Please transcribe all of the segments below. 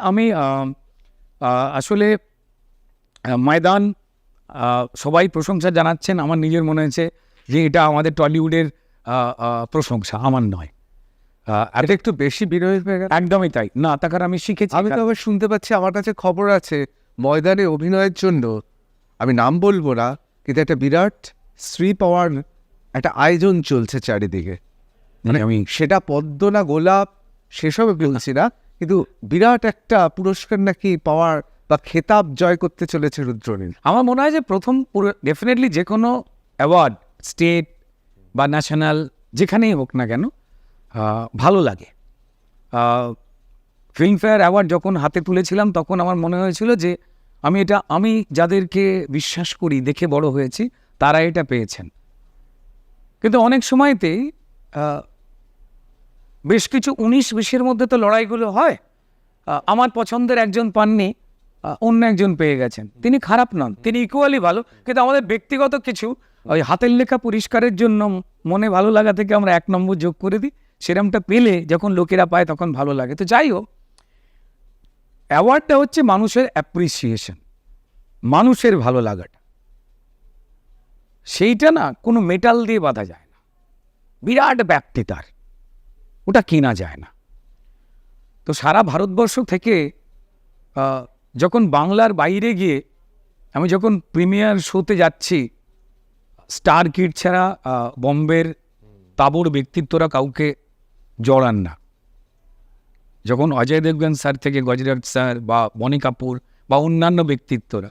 আমি আসলে ময়দান সবাই প্রশংসা জানাচ্ছেন। আমার নিজের মনে হয়েছে যে এটা আমাদের টলিউডের প্রশংসা আমার নয়। আর একটু বেশি বিরোধী হয়ে গেল। একদমই তাই। না তার কারণ আমি শিখেছি। আমি তো আবার শুনতে পাচ্ছি আমার কাছে খবর আছে ময়দানে অভিনয়ের জন্য আমি নাম বলব না কিন্তু একটা বিরাট স্ত্রী পাওয়ার একটা আয়োজন চলছে চারিদিকে। মানে আমি সেটা পদ্ম না গোলাপ সেসব বলছি না কিন্তু বিরাট একটা পুরস্কার নাকি পাওয়ার বা খেতাব জয় করতে চলেছে রুদ্রনীল। আমার মনে হয় যে প্রথম ডেফিনেটলি যে কোনো অ্যাওয়ার্ড স্টেট বা ন্যাশনাল যেখানেই হোক না কেন ভালো লাগে। ফিল্মফেয়ার অ্যাওয়ার্ড যখন হাতে তুলেছিলাম, তখন আমার মনে হয়েছিল যে আমি এটা, আমি যাদেরকে বিশ্বাস করি, দেখে বড় হয়েছি, তারা এটা পেয়েছেন। কিন্তু অনেক সময়তেই বেশ কিছু উনিশ বিশের মধ্যে তো লড়াইগুলো হয়। আমার পছন্দের একজন পাননি অন্য একজন পেয়ে গেছেন। তিনি খারাপ নন, তিনি ইকুয়ালি ভালো, কিন্তু আমাদের ব্যক্তিগত কিছু, ওই হাতের লেখা পরিষ্কারের জন্য মনে ভালো লাগা থেকে আমরা এক নম্বর যোগ করে দিই। সেরমটা পেলে যখন লোকেরা পায় তখন ভালো লাগে। তো যাই হোক, অ্যাওয়ার্ডটা হচ্ছে মানুষের অ্যাপ্রিসিয়েশন মানুষের ভালো লাগাটা। সেইটা না কোনো মেটাল দিয়ে বাঁধা যায় না। বিরাট ব্যক্তি তার ওটা কেনা যায় না। তো সারা ভারতবর্ষ থেকে যখন বাংলার বাইরে গিয়ে আমি যখন প্রিমিয়ার শোতে যাচ্ছি, স্টার কিট ছাড়া বম্বের তাবড় ব্যক্তিত্বরা কাউকে জড়ান না। যখন অজয় দেবগন স্যার থেকে গজরাট স্যার বা বনি কাপুর বা অন্যান্য ব্যক্তিত্বরা,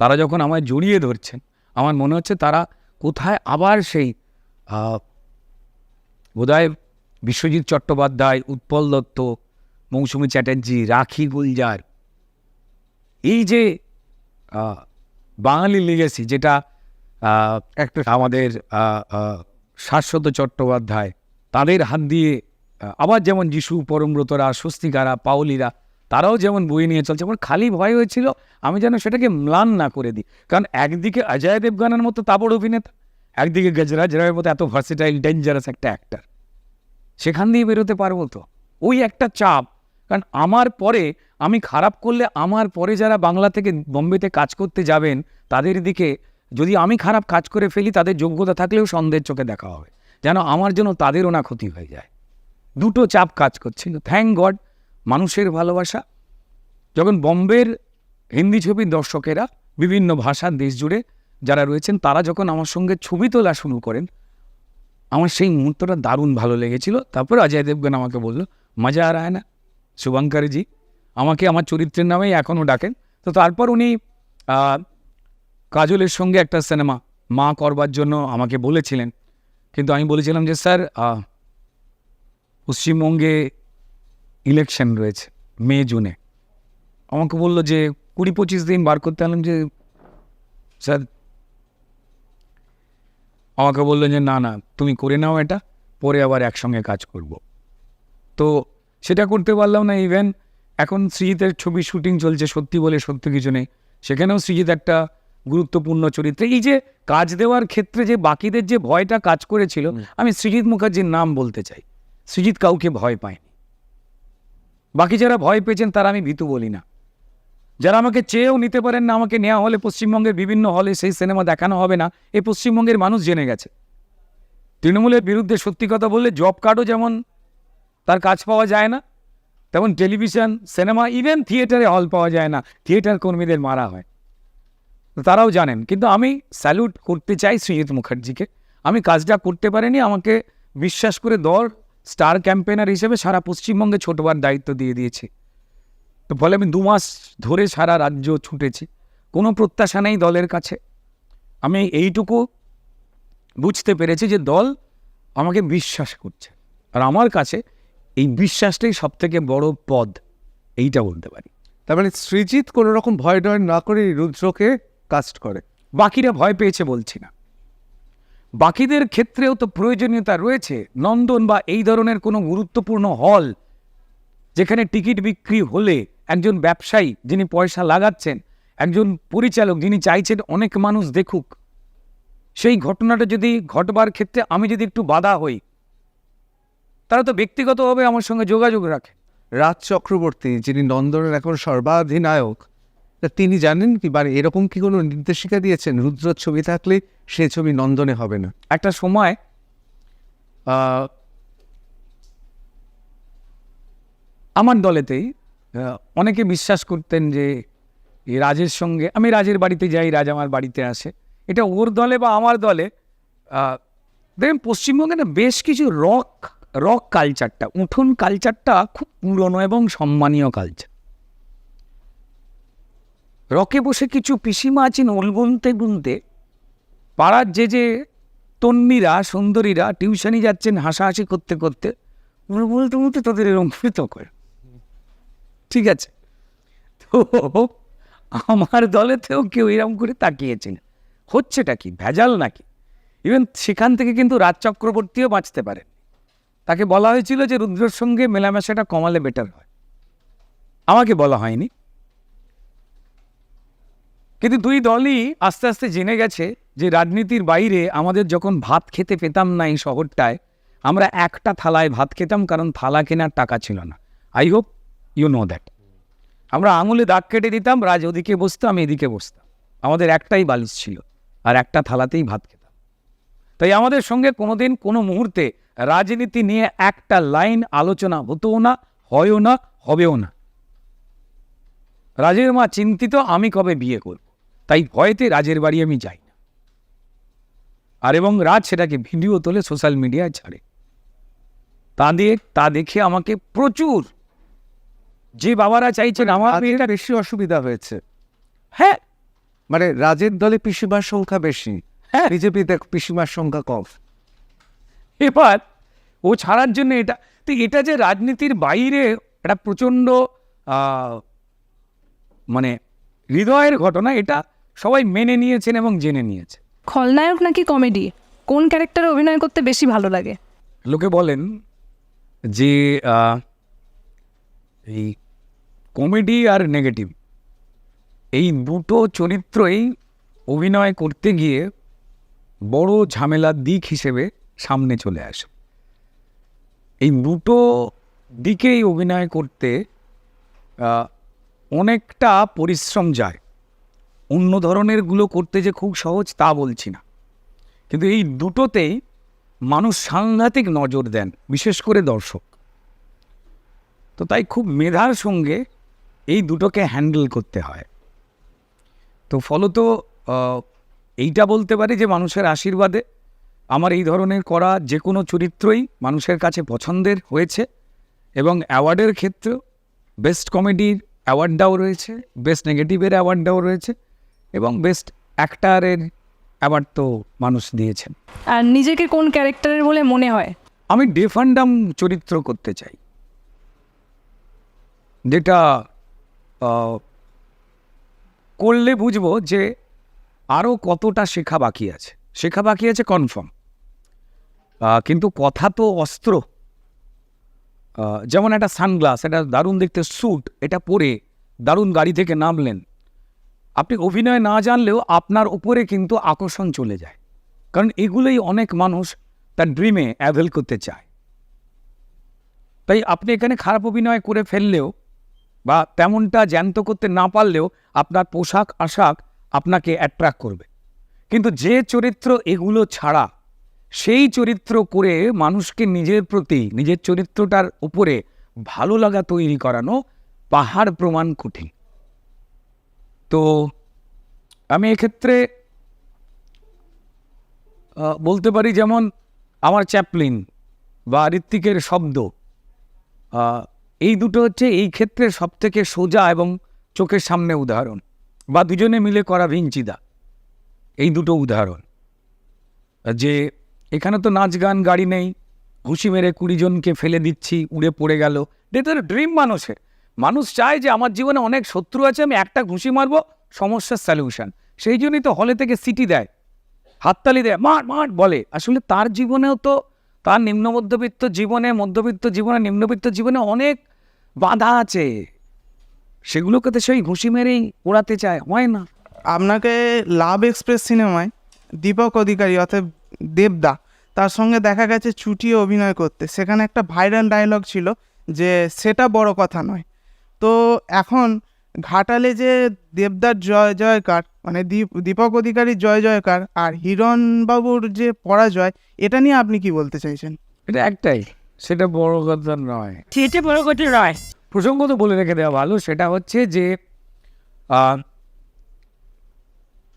তারা যখন আমায় জড়িয়ে ধরছেন, আমার মনে হচ্ছে তারা কোথায় আবার সেই বোধহয় বিশ্বজিৎ চট্টোপাধ্যায় উৎপল দত্ত মৌসুমী চ্যাটার্জি রাখি গুলজার। এই যে বাঙালি লিগেসি যেটা একটা আমাদের শাশ্বত চট্টোপাধ্যায় তাদের হাত দিয়ে আবার যেমন যিশু পরমব্রতরা স্বস্তিকারা পাওলিরা তারাও যেমন বই নিয়ে চলছে আমার খালি ভয় হয়েছিল আমি যেন সেটাকে ম্লান না করে দিই। কারণ একদিকে অজয় দেবগানের মতো তাবড় অভিনেতা একদিকে গজরাজ রায়ের মতো এত ভার্সিটাইল ডেঞ্জারাস একটা অ্যাক্টার সেখান দিয়ে বেরোতে পারব তো? ওই একটা চাপ। কারণ আমার পরে, আমি খারাপ করলে আমার পরে যারা বাংলা থেকে বোম্বেতে কাজ করতে যাবেন, তাদের দিকে যদি আমি খারাপ কাজ করে ফেলি, তাদের যোগ্যতা থাকলেও সন্দেহের চোখে দেখা হবে। যেন আমার জন্য তাদেরও না ক্ষতি হয়ে যায়। দুটো চাপ কাজ করছিল। থ্যাংক গড মানুষের ভালোবাসা। যখন বম্বের হিন্দি ছবির দর্শকেরা বিভিন্ন ভাষার দেশ জুড়ে যারা রয়েছেন, তারা যখন আমার সঙ্গে ছবি তোলা শুরু করেন আমার সেই মুহূর্তটা দারুণ ভালো লেগেছিল। তারপর অজয় দেবগান আমাকে বলল, মজা আর আয় না, শুভঙ্করজি। আমাকে আমার চরিত্রের নামেই এখনও ডাকেন। তো তারপর উনি কাজলের সঙ্গে একটা সিনেমা, মা করবার জন্য আমাকে বলেছিলেন। কিন্তু আমি বলেছিলাম যে, স্যার পশ্চিমবঙ্গে ইলেকশন রয়েছে, মে, জুনে। আমাকে বলল যে, কুড়ি পঁচিশ দিন বার করতে আনলাম যে, স্যার আমাকে বলল যে না না তুমি করে নাও এটা পরে আবার একসঙ্গে কাজ করব। তো সেটা করতে পারলাম না ইভেন এখন সৃজিতের ছবি শুটিং চলছে সত্যি বলে সত্যি কিছু নেই। সেখানেও সৃজিত একটা গুরুত্বপূর্ণ চরিত্র। এই যে কাজ দেওয়ার ক্ষেত্রে যে বাকিদের যে ভয়টা কাজ করেছিল আমি সৃজিত মুখার্জির নাম বলতে চাই। সৃজিত কাউকে ভয় পায়নি। বাকি যারা ভয় পেয়েছেন তারা আমি ভীতু বলি না। যারা আমাকে চেয়েও নিতে পারেন না, আমাকে নেওয়া হলে পশ্চিমবঙ্গের বিভিন্ন হলে সেই সিনেমা দেখানো হবে না এই পশ্চিমবঙ্গের মানুষ জেনে গেছে। তৃণমূলের বিরুদ্ধে সত্যি কথা বললে জব কার্ডও যেমন তার কাজ পাওয়া যায় না, তেমন টেলিভিশন সিনেমা ইভেন থিয়েটারে হল পাওয়া যায় না থিয়েটার কর্মীদের মারা হয়। তারাও জানেন, কিন্তু আমি স্যালুট করতে চাই সুজিত মুখার্জিকে। আমি কাজটা করতে পারিনি, আমাকে বিশ্বাস করে দল স্টার ক্যাম্পেনার হিসেবে সারা পশ্চিমবঙ্গে ছোটবার দায়িত্ব দিয়ে দিয়েছে। তো ফলে আমি দু মাস ধরে সারা রাজ্য ছুটেছি। কোনো প্রত্যাশা নেই দলের কাছে। আমি এইটুকু বুঝতে পেরেছি যে দল আমাকে বিশ্বাস করছে। আর আমার কাছে এই বিশ্বাসটাই সব থেকে বড় পদ এইটা বলতে পারি। তার মানে সৃজিৎ কোনো রকম ভয় ডয় না করে রুদ্রকে কাস্ট করে। বাকিরা ভয় পেয়েছে বলছি না। বাকিদের ক্ষেত্রেও তো প্রয়োজনীয়তা রয়েছে। নন্দন বা এই ধরনের কোনো গুরুত্বপূর্ণ হল যেখানে টিকিট বিক্রি হলে একজন ব্যবসায়ী যিনি পয়সা লাগাচ্ছেন একজন পরিচালক যিনি চাইছেন অনেক মানুষ দেখুক। সেই ঘটনাটা যদি ঘটবার ক্ষেত্রে আমি যদি একটু বাধা হই তারা তো ব্যক্তিগতভাবে আমার সঙ্গে যোগাযোগ রাখে। রাজ চক্রবর্তী যিনি নন্দনের এখন সর্বাধিনায়ক তা তিনি জানেন কি? মানে এরকম কি কোনো নির্দেশিকা দিয়েছেন? রুদ্র ছবি থাকলে সে ছবি নন্দনে হবে না। একটা সময় আমার দলেতেই অনেকে বিশ্বাস করতেন যে রাজের সঙ্গে, আমি রাজের বাড়িতে যাই, রাজ আমার বাড়িতে আসে। এটা ওর দলে বা আমার দলে দেখেন পশ্চিমবঙ্গে না বেশ কিছু রক রক কালচারটা উঠোন কালচারটা খুব পুরনো এবং সম্মানীয় কালচার রকে বসে কিছু পিসিমা আছেন ওল বুনতে বুনতে পাড়ার যে যে তন্মীরা সুন্দরীরা টিউশনি যাচ্ছেন হাসাহাসি করতে করতে ওরা বলতে বলতে তাদের এরকম কৃত করে। ঠিক আছে। তো আমার দলেতেও কেউ এরকম করে তাকিয়েছেন হচ্ছেটা কি, ভেজাল নাকি? ইভেন সেখান থেকে কিন্তু রাজ চক্রবর্তীও বাঁচতে পারেন। তাকে বলা হয়েছিল যে রুদ্রের সঙ্গে মেলামেশাটা কমালে বেটার হয়। আমাকে বলা হয়নি। কিন্তু দুই দলই আস্তে আস্তে জেনে গেছে যে রাজনীতির বাইরে আমাদের যখন ভাত খেতে পেতাম না এই শহরটায়, আমরা একটা থালায় ভাত খেতাম কারণ থালা কেনার টাকা ছিল না। I hope you know that আমরা আঙুলে দাগ কেটে দিতাম, রাজ ওদিকে বসতাম আমি এদিকে বসতাম। আমাদের একটাই বালিশ ছিল, আর একটা থালাতেই ভাত খেতাম। তাই আমাদের সঙ্গে কোনোদিন কোনো মুহূর্তে রাজনীতি নিয়ে একটা লাইন আলোচনা হতোও না, হয়ও না, হবেও না। রাজের মা চিন্তিত, আমি কবে বিয়ে করব? তাই ভয়েতে রাজের বাড়ি আমি যাই না। আর এবং রাজ সেটাকে ভিডিও তোলে সোশ্যাল মিডিয়ায় ছাড়ে। তা দিয়ে, তা দেখে আমাকে প্রচুর যে বাবারা চাইছেন আমার আমার মেয়েটা বেশি অসুবিধা হয়েছে। হ্যাঁ। মানে রাজের দলে পিসিমার সংখ্যা বেশি হ্যাঁ। বিজেপিতে পিসিমার সংখ্যা কম। এবার ও ছাড়ার জন্য এটা তো এটা যে রাজনীতির বাইরে একটা প্রচণ্ড মানে হৃদয়ের ঘটনা এটা সবাই মেনে নিয়েছেন এবং জেনে নিয়েছে। খলনায়ক নাকি কমেডি? কোন ক্যারেক্টারে অভিনয় করতে বেশি ভালো লাগে? লোকে বলেন যে এই কমেডি আর নেগেটিভ। এই দুটো চরিত্রই অভিনয় করতে গিয়ে বড় ঝামেলার দিক হিসেবে সামনে চলে আসে। এই দুটো দিকেই অভিনয় করতে অনেকটা পরিশ্রম যায়। অন্য ধরনেরগুলো করতে যে খুব সহজ তা বলছি না। কিন্তু এই দুটোতেই মানুষ সাংঘাতিক নজর দেন, বিশেষ করে দর্শক। তো তাই খুব মেধার সঙ্গে এই দুটোকে হ্যান্ডেল করতে হয়। তো ফলত এইটা বলতে পারি যে মানুষের আশীর্বাদে আমার এই ধরনের করা যে কোনো চরিত্রই মানুষের কাছে পছন্দের হয়েছে এবং অ্যাওয়ার্ডের ক্ষেত্রেও বেস্ট কমেডির অ্যাওয়ার্ডটাও রয়েছে বেস্ট নেগেটিভের অ্যাওয়ার্ডটাও রয়েছে এবং বেস্ট অ্যাক্টারের অ্যাওয়ার্ড তো মানুষ দিয়েছেন। আর নিজেকে কোন ক্যারেক্টারের বলে মনে হয়? আমি ডেফান্ডাম চরিত্র করতে চাই। যেটা করলে বুঝব যে আরও কতটা শেখা বাকি আছে। শেখা বাকি আছে কনফার্ম কিন্তু কথা তো অস্ত্র। যেমন একটা সানগ্লাস এটা দারুণ দেখতে স্যুট এটা পরে দারুণ গাড়ি থেকে নামলেন। আপনি অভিনয় না জানলেও আপনার উপরে কিন্তু আকর্ষণ চলে যায়। কারণ এগুলোই অনেক মানুষ তার ড্রিমে অ্যাভেল করতে চায়। তাই আপনি এখানে খারাপ অভিনয় করে ফেললেও বা তেমনটা জ্যান্ত করতে না পারলেও আপনার পোশাক, আশাক আপনাকে অ্যাট্রাক্ট করবে। কিন্তু যে চরিত্র এগুলো ছাড়া, সেই চরিত্র করে মানুষকে নিজের প্রতি, নিজের চরিত্রটার উপরে ভালো লাগা তৈরি করানো পাহাড় প্রমাণ কঠিন। তো আমি এক্ষেত্রে বলতে পারি যেমন আমার চ্যাপলিন বা ঋত্বিকের শব্দ এই দুটো হচ্ছে এই ক্ষেত্রে সবথেকে সোজা এবং চোখের সামনে উদাহরণ, বা দুজনে মিলে করা ভিঞ্চিদা। এই দুটো উদাহরণ। যে এখানে তো নাচ গান, গাড়ি নেই, ঘুষি মেরে কুড়ি জনকে ফেলে দিচ্ছি, উড়ে পড়ে গেল। এটা ড্রিম মানুষের। মানুষ চায় যে আমার জীবনে অনেক শত্রু আছে, আমি একটা ঘুষি মারবো, সমস্যার সলিউশন সেই জন্যই তো হলে থেকে সিটি দেয়, হাততালি দেয়, মার মার বলে। আসলে তার জীবনেও তো তার নিম্ন মধ্যবিত্ত জীবনে মধ্যবিত্ত জীবনে, নিম্নবিত্ত জীবনে অনেক বাধা আছে। সেগুলোকে তো সেই ঘুষি মেরেই ওড়াতে চায়, হয় না? আপনাকে লাভ এক্সপ্রেস সিনেমায় দীপক অধিকারী অর্থাৎ দেবদা, তার সঙ্গে দেখা গেছে চুটিয়ে অভিনয় করতে। সেখানে একটা ভাইরাল ডায়লগ ছিল যে, সেটা বড় কথা নয়। তো এখন ঘাটালে যে দেবদার জয় জয়কার মানে দীপ দীপক অধিকারীর জয় জয়কার আর হিরণবাবুর যে পরাজয় এটা নিয়ে আপনি কি বলতে চাইছেন? এটা একটাই সেটা বড় কথা নয়। সেটা বড় কথা নয়। প্রসঙ্গত বলে রেখে দেওয়া ভালো সেটা হচ্ছে যে আহ,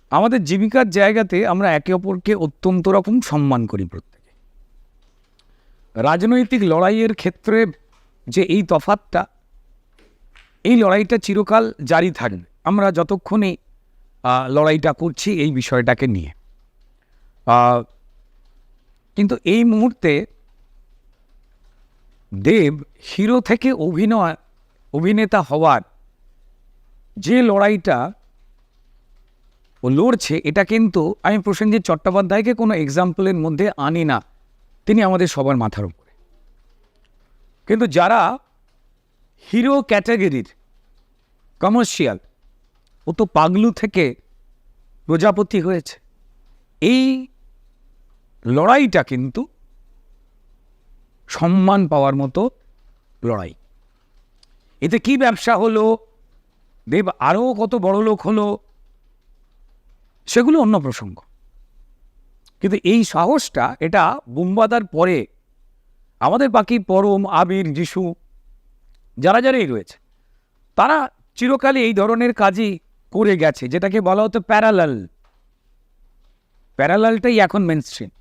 আমাদের জীবিকার জায়গাতে আমরা একে অপরকে অত্যন্ত রকম সম্মান করি প্রত্যেকে। রাজনৈতিক লড়াইয়ের ক্ষেত্রে যে এই তফাতটা এই লড়াইটা চিরকাল জারি থাকবে। আমরা যতক্ষণে লড়াইটা করছি এই বিষয়টাকে নিয়ে। কিন্তু এই মুহূর্তে দেব হিরো থেকে অভিনয়, অভিনেতা হওয়ার যে লড়াইটা ও লড়ছে, এটা কিন্তু আমি প্রসেনজিৎ চট্টোপাধ্যায়কে কোনো এক্সাম্পলের মধ্যে আনি না। তিনি আমাদের সবার মাথার উপরে। কিন্তু যারা হিরো ক্যাটাগরির কমার্শিয়াল ও তো পাগলু থেকে প্রজাপতি হয়েছে। এই লড়াইটা কিন্তু সম্মান পাওয়ার মতো লড়াই। এতে কি ব্যবসা হলো? দেব আরও কত বড় লোক হলো? সেগুলো অন্য প্রসঙ্গ। কিন্তু এই সাহসটা, এটা বুম্বাদার পরে আমাদের বাকি পরম, আবির, যিশু যারা যারাই রয়েছে, তারা চিরকালই এই ধরনের কাজই করে গেছে, যেটাকে বলা হতো প্যারালাল প্যারালালটাই এখন মেন স্ট্রিম